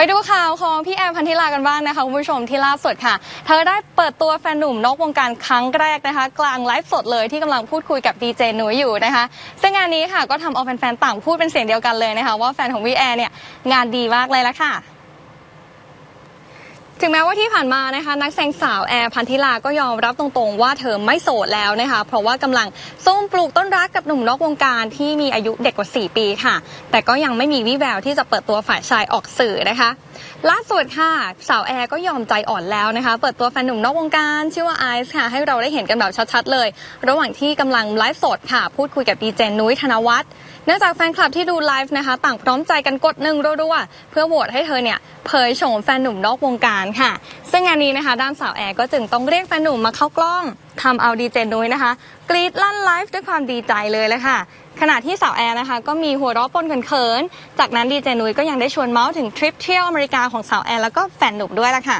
ไปดูข่าวของพี่แอมพันธิลากันบ้างนะคะคุณผู้ชมที่ล่าสุดค่ะ เธอได้เปิดตัวแฟนหนุ่มนอกวงการครั้งแรกนะคะ กลางไลฟ์สดเลยที่กำลังพูดคุยกับดีเจหนุยอยู่นะคะ ซึ่งงานนี้ค่ะก็ทำเอาแฟนๆต่างพูดเป็นเสียงเดียวกันเลยนะคะ ว่าแฟนของพี่แอร์เนี่ยงานดีมากเลยละค่ะ ถึงแม้ว่าที่ผ่านมานะคะนักแสดงสาวแอร์พันธิลาก็ยอมรับตรงๆ ว่าเธอไม่โสดแล้วนะคะเพราะว่ากำลังซุ่มปลูกต้นรักกับหนุ่มนอกวงการที่มีอายุเด็กกว่า 4 ปีค่ะ แต่ก็ยังไม่มีวิแววที่จะเปิดตัวฝ่ายชายออกสื่อนะคะล่าสุดค่ะ สาวแอร์ก็ยอมใจอ่อนแล้วนะคะ เปิดตัวแฟนหนุ่มนอกวงการชื่อว่าไอซ์ค่ะ ให้เราได้เห็นกันแบบชัดๆเลย ระหว่างที่กำลังไลฟ์สดค่ะ พูดคุยกับดีเจนุ้ยธนวัฒน์เนื่องจากแฟนคลับที่ดูไลฟ์นะคะ ต่างพร้อมใจกันกดหนึ่งรัวๆเพื่อโหวตให้เธอเนี่ยเผยโฉมแฟนหนุ่มนอกวงการค่ะ ซึ่งงานนี้นะคะ ด้านสาวแอร์ก็จึงต้องเรียกแฟนหนุ่มมาเข้ากล้องทำเอาดีเจนุ้ยนะคะ กรีดลั่นไลฟ์ด้วยความดีใจเลยเลยค่ะ ขณะที่สาวแอร์นะคะ ก็มีหัวเราะปนเขินๆจากนั้นดีเจนุ้ยก็ยังได้ชวนเมาส์ถึงทริปเที่ยวอเมริกาของสาวแอร์แล้วก็แฟนหนุ่มด้วยละค่ะ